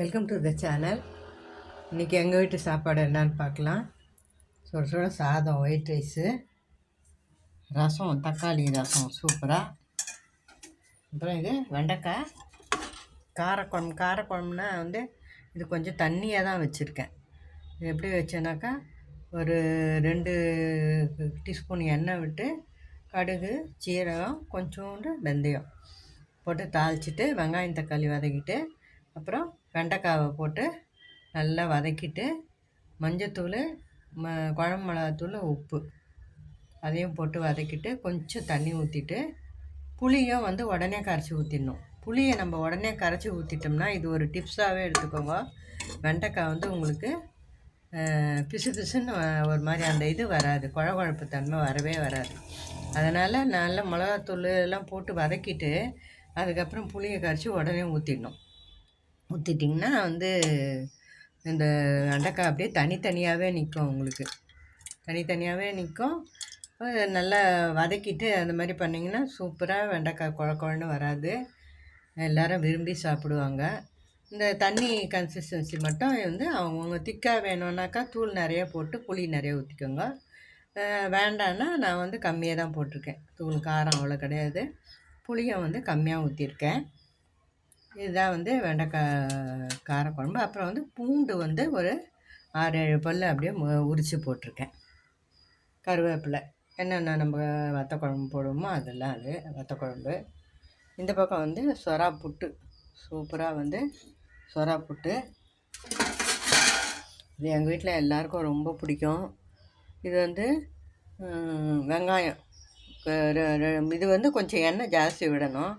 Welcome to the channel இன்றைக்கி எங்கள் வீட்டு சாப்பாடு என்னான்னு பார்க்கலாம். சுட சுட சாதம் ஒயிட் ரைஸு ரசம் தக்காளி ரசம் சூப்பராக அப்புறம் இது வெண்டைக்காய் காரக்குழம்பு காரக்குழம்புனா வந்து இது கொஞ்சம் தண்ணியாக தான் வச்சுருக்கேன். இது எப்படி வச்சேனாக்கா ஒரு ரெண்டு டீஸ்பூன் எண்ணெய் விட்டு கடுகு சீரகம் கொஞ்சோண்டு வெந்தயம் போட்டு தாளிச்சிட்டு வெங்காயம் தக்காளி வதக்கிட்டு அப்புறம் வெண்டைக்காவை போட்டு நல்லா வதக்கிட்டு மஞ்சத்தூள் ம குழம்பு மிளகாத்தூள் உப்பு அதையும் போட்டு வதக்கிட்டு கொஞ்சம் தண்ணி ஊற்றிட்டு புளியும் வந்து உடனே கரைச்சி ஊற்றிடணும் புளியை நம்ம உடனே கரைச்சி ஊற்றிட்டோம்னா இது ஒரு டிப்ஸாகவே எடுத்துக்கோங்க. வெண்டைக்காய் வந்து உங்களுக்கு பிசு பிசுன்னு ஒரு மாதிரி அந்த இது வராது. குழகுழப்பு தன்மை வரவே வராது. அதனால் நல்லா மிளகாத்தூள் எல்லாம் போட்டு வதக்கிட்டு அதுக்கப்புறம் புளியை கரைச்சி உடனே ஊற்றிடணும் ஊற்றிட்டிங்கன்னா வந்து இந்த வெண்டைக்காய் அப்படியே தனித்தனியாகவே நிற்கும் உங்களுக்கு. தனித்தனியாகவே நிற்கும் நல்லா வதக்கிட்டு அந்த மாதிரி பண்ணிங்கன்னா சூப்பராக வெண்டைக்காய் குழ குழன்னு வராது. எல்லோரும் விரும்பி சாப்பிடுவாங்க. இந்த தண்ணி கன்சிஸ்டன்சி மட்டும் வந்து அவங்கவுங்க திக்காக வேணும்னாக்கா தூள் நிறைய போட்டு புளி நிறைய ஊற்றிக்கோங்க வேண்டான்னா நான் வந்து கம்மியாக தான் போட்டிருக்கேன். தூள் காரம் அவ்வளோ கிடையாது. புளியை வந்து கம்மியாக ஊற்றிருக்கேன் இதுதான் வந்து வெண்டைக்காய் காரக்குழம்பு. அப்புறம் வந்து பூண்டு வந்து ஒரு ஆறு ஏழு பல் அப்படியே உரித்து போட்டிருக்கேன். கருவேப்பிலை. என்னென்ன நம்ம வத்த குழம்பு போடுவோமோ அதெல்லாம் அது வத்த குழம்பு இந்த பக்கம் வந்து சொரா புட்டு சூப்பராக வந்து சொரா புட்டு இது எங்கள் வீட்டில் எல்லாருக்கும் ரொம்ப பிடிக்கும். இது வந்து வெங்காயம். இது வந்து கொஞ்சம் எண்ணெய் ஜாஸ்தி விடணும்.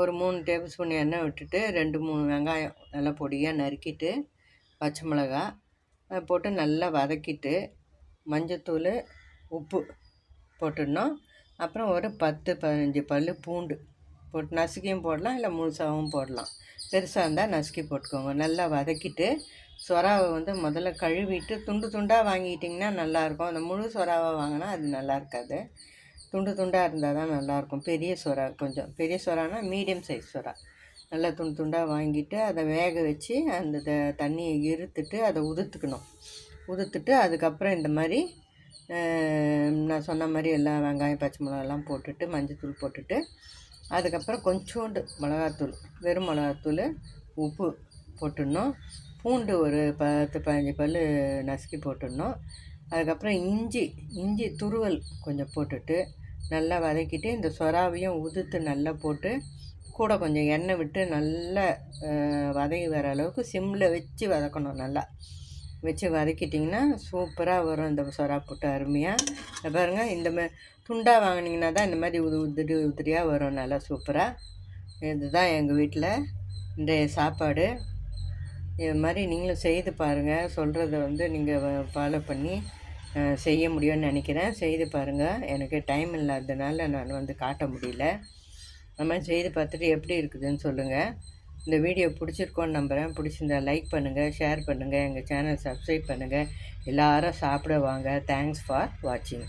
ஒரு மூணு டேபிள் ஸ்பூன் எண்ணெய் விட்டுட்டு ரெண்டு மூணு வெங்காயம் நல்லா பொடியாக நறுக்கிட்டு பச்சை மிளகா போட்டு நல்லா வதக்கிட்டு மஞ்சத்தூள் உப்பு போட்டுடணும். அப்புறம் ஒரு பத்து பதினஞ்சு பல் பூண்டு போட்டு நசுக்கியும் போடலாம் இல்லை முழுசாகவும் போடலாம். பெருசாக இருந்தால் நசுக்கி போட்டுக்கோங்க. நல்லா வதக்கிட்டு சொராவை வந்து முதல்ல கழுவிட்டு துண்டு துண்டாக வாங்கிட்டிங்கன்னா நல்லாயிருக்கும் அந்த முழு சொராவை வாங்கினா அது நல்லா இருக்காது. துண்டு துண்டாக இருந்தால் தான் நல்லாயிருக்கும் பெரிய சொரா கொஞ்சம். பெரிய சுறானா மீடியம் சைஸ் சுறா. நல்லா துண்டு துண்டாக வாங்கிட்டு அதை வேக வச்சு அந்த த தண்ணியை இருத்துட்டு அதை உதுத்துக்கணும். உதுத்துட்டு அதுக்கப்புறம் இந்த மாதிரி நான் சொன்ன மாதிரி எல்லாம் வெங்காயம் பச்சை மிளகாலாம் போட்டுட்டு மஞ்சத்தூள் போட்டுட்டு அதுக்கப்புறம் கொஞ்சோண்டு மிளகாத்தூள் வெறும் மிளகாத்தூள் உப்பு போட்டுடணும். பூண்டு ஒரு பத்து பதினஞ்சு பல் நசுக்கி போட்டுடணும். அதுக்கப்புறம் இஞ்சி இஞ்சி துருவல் கொஞ்சம் போட்டுட்டு நல்லா வதக்கிட்டு இந்த சொராவையும் உதுத்து நல்லா போட்டு கூட கொஞ்சம் எண்ணெய் விட்டு நல்லா வதங்கி வர அளவுக்கு சிம்மில் வச்சு வதக்கணும் நல்லா. வச்சு வதக்கிட்டிங்கன்னா சூப்பராக வரும் இந்த சொரா போட்டு அருமையாக பாருங்கள் இந்த மாதிரி துண்டாக வாங்கினீங்கன்னா தான் இந்த மாதிரி உது உதிரி உதிரியாக வரும் நல்லா சூப்பராக இதுதான் எங்கள் வீட்டில் இந்த சாப்பாடு. இது மாதிரி நீங்களும் செய்து பாருங்கள் சொல்கிறத வந்து நீங்கள் ஃபாலோ பண்ணி செய்ய முடியும்னு நினைக்கிறேன். செய்து பாருங்கள் எனக்கு டைம் இல்லாததுனால நான் வந்து காட்ட முடியல. நம்ம செய்து பார்த்துட்டு எப்படி இருக்குதுன்னு சொல்லுங்கள் இந்த வீடியோ பிடிச்சிருக்கோன்னு நம்புகிறேன் பிடிச்சிருந்தா லைக் பண்ணுங்கள் ஷேர் பண்ணுங்கள் எங்கள் சேனல் சப்ஸ்கிரைப் பண்ணுங்கள் எல்லாரும் சாப்பிட வாங்க. தேங்க்ஸ் ஃபார் வாட்சிங்